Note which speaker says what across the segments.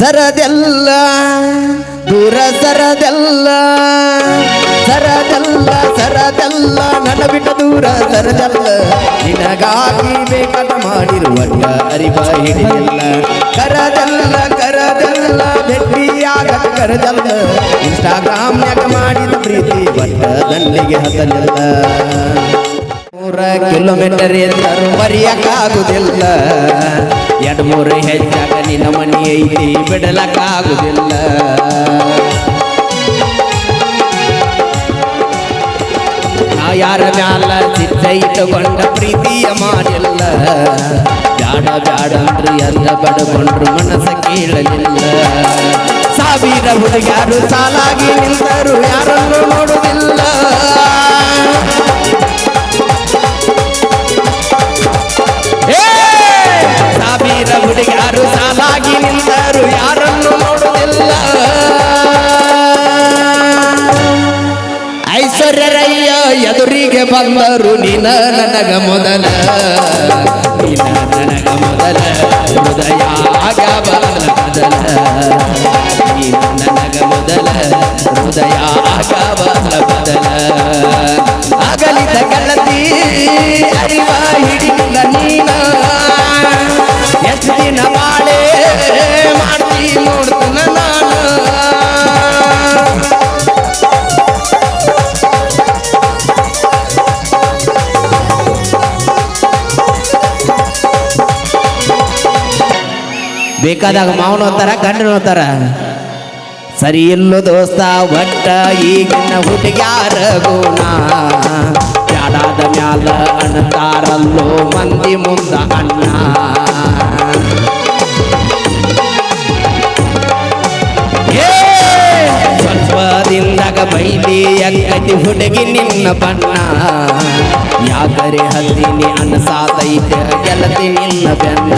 Speaker 1: ಸರದೆಲ್ಲ, ದೂರ ಸರದೆಲ್ಲ ಸರದೆಲ್ಲ ಸರದೆಲ್ಲ, ನನ್ನ ಬಿಟ್ಟ ದೂರ ಸರದೆಲ್ಲ. ನಿನಗಾಗಿ ಬೇಕಾದ ಮಾಡಿರುವ ಅರಿವ ಹಿಡಿಯಲ್ಲ. ಕರದಲ್ಲ ಕರದಲ್ಲ ಕರದಲ್ಲ. ಇನ್ಸ್ಟಾಗ್ರಾಮ್ನ್ಯಾಗ ಮಾಡಿದ ಪ್ರೀತಿ ಬಂದ ದಂಡಿಗೆ ಹತ್ತಲಿಲ್ಲ ಮೂರ ಕಿಲೋಮೀಟರ್ ಎಲ್ಲರೂ ಮರೆಯಕ್ಕಾಗುದಿಲ್ಲ ಎರಡು ಮೂರು ಹೆಚ್ಚಾಗ ನಿನ್ನ ಮನಿ ಐತಿ ಬಿಡಲಕ್ಕಾಗುದಿಲ್ಲ. ನಾ ಯಾರ ಮ್ಯಾಲ ಚಿತ್ತ ಇಟ್ಟುಕೊಂಡ ಪ್ರೀತಿಯ ಮಾಡಿಲ್ಲ ಬ್ಯಾಡ ಬ್ಯಾಡ ಅಂದ್ರೆ ಎಲ್ಲ ಬಡಕೊಂಡ್ರು ಮನಸ್ಸ ಕೇಳಲಿಲ್ಲ. ಸಾವಿರ ಹುಡುಗ್ಯಾರು ಸಾಲಾಗಿ ನಿಂತರು, ಯಾರನ್ನು ನೋಡುವುದಿಲ್ಲ ಐಶ್ವರ್ಯರಯ್ಯ ಎದುರಿಗೆ ಬಂದರು ನೀನ ನನಗ ಮೊದಲ. ಬೇಕಾದಾಗ ಮಾವನ ಅಂತಾರ, ಗಂಡನ ಅಂತಾರ. ಸರಿ ಇಲ್ಲ ದೋಸ್ತ, ಒಟ್ಟ ಈಗಿನ ಹುಡುಗ್ಯಾರ ಗುಣ ಜಾಡಾದ ಮ್ಯಾಲ ಅಣ್ಣತಾರಲ್ಲೋ ಮಂದಿ ಮುಂದ ಅಣ್ಣ! ಸ್ವಲ್ಪದಿಂದಾಗ ಬೈಲಿ ಅಕ್ಕತಿ ಹುಡುಗಿ ನಿನ್ನ ಬಣ್ಣ. ಯಾಕರೆ ಹಲ್ಲಿನಿ ಅಣ್ಣ ಸಾತೈತೆ ಗೆಲ್ಲದೆ ನಿನ್ನ ಬೆನ್ನ.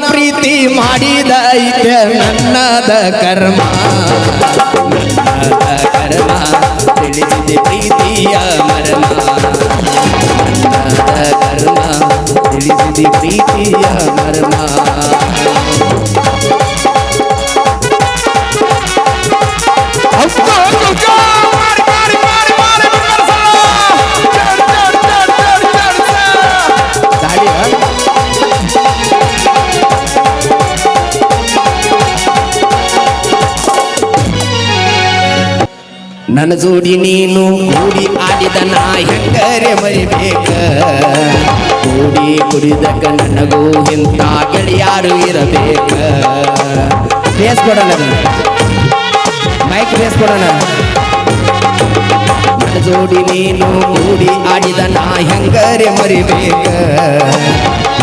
Speaker 1: ಪ್ರೀತಿ ಮಾಡಿದೈತೆ ನನ್ನದ ಕರ್ಮ. ನನ್ನದ ಕರ್ಮ. ನನ್ನ ಜೋಡಿ ನೀನು ಕೂಡಿ ಆಡಿದ ನಾ ಹೆಂಗರೆ ಮರಿಬೇಕ. ಕೂಡಿ ಕುಡಿದಕ ನನಗೂ ಇಂಥ ಗೆಳೆಯಾರು ಇರಬೇಕ. ಬೇಸ್ ಕೊಡೋಣ ಮೈಕ್ ಬೇಸ್ ಕೊಡೋಣ ನನ್ನ ಜೋಡಿ ನೀನು ಕೂಡಿ ಆಡಿದ ನಾ ಹೆಂಗರೆ ಮರಿಬೇಕ.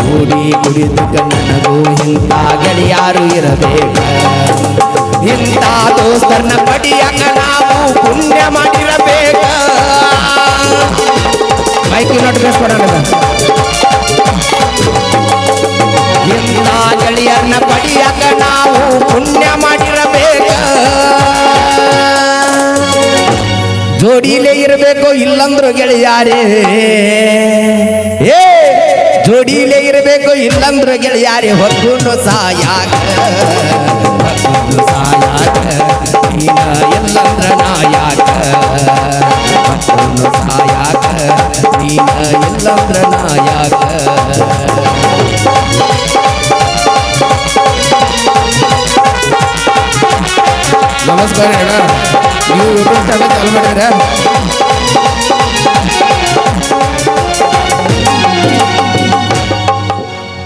Speaker 1: ಕೂಡಿ ಕುಡಿದಕ ನನಗೂ ಇಂಥ ಗೆಳೆಯಾರು ಇರಬೇಕ. ಇಂಥ ದೋಸ್ತರನ್ನ ಪಡಿಯಂಗ ನಾವು ಪುಣ್ಯ ಮಾಡಿರಬೇಕ. ಮೈಕ್ ನೋಟ್ ಬೇಸ್ ಕೊಡೋಣ ಇಂಥ ಗೆಳೆಯರನ್ನ ಪಡಿಯಂಗ ನಾವು ಪುಣ್ಯ ಮಾಡಿರಬೇಕ. ಜೋಡಿಲೇ ಇರಬೇಕು ಇಲ್ಲಂದ್ರು ಗೆಳೆಯಾರೇ. ಏ, ಜೋಡಿಲೇ ಇರಬೇಕು ಇಲ್ಲಂದ್ರು ಗೆಳೆಯಾರೇ ಹೊತ್ತು ಸಾಯಾಗ
Speaker 2: ನಮಸ್ಕಾರ ಅಣ್ಣ. ನೀವು ಯೂಟ್ಯೂಬ್ ಚಾನಲ್ ಚಾಲು ಮಾಡಿದ್ರೆ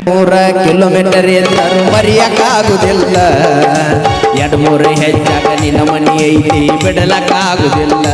Speaker 1: ಮೂರ ಕಿಲೋಮೀಟರ್ ಎಲ್ಲರೂ ಮರೆಯಕ್ಕಾಗುದಿಲ್ಲ ಎರಡು ಮೂರು ಹೆಚ್ಚಾಗ ನಿನ್ನ ಮನಿ ಐತಿ ಬಿಡಲಕ್ಕಾಗುದಿಲ್ಲ.